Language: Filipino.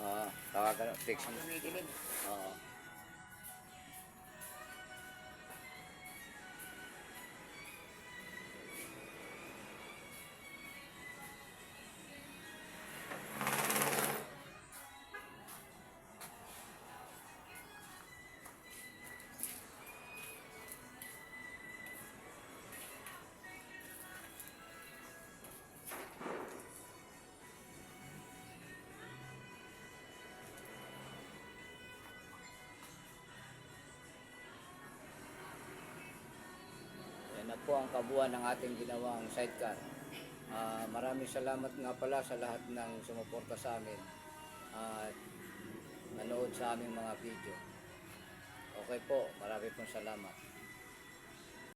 Oo, tawagan, text mo. Oo. Na po ang kabuuan ng ating ginawang sidecar. Ah, maraming salamat nga pala sa lahat ng sumuporta sa amin at nanood sa aming mga video. Okay po, marami pong salamat.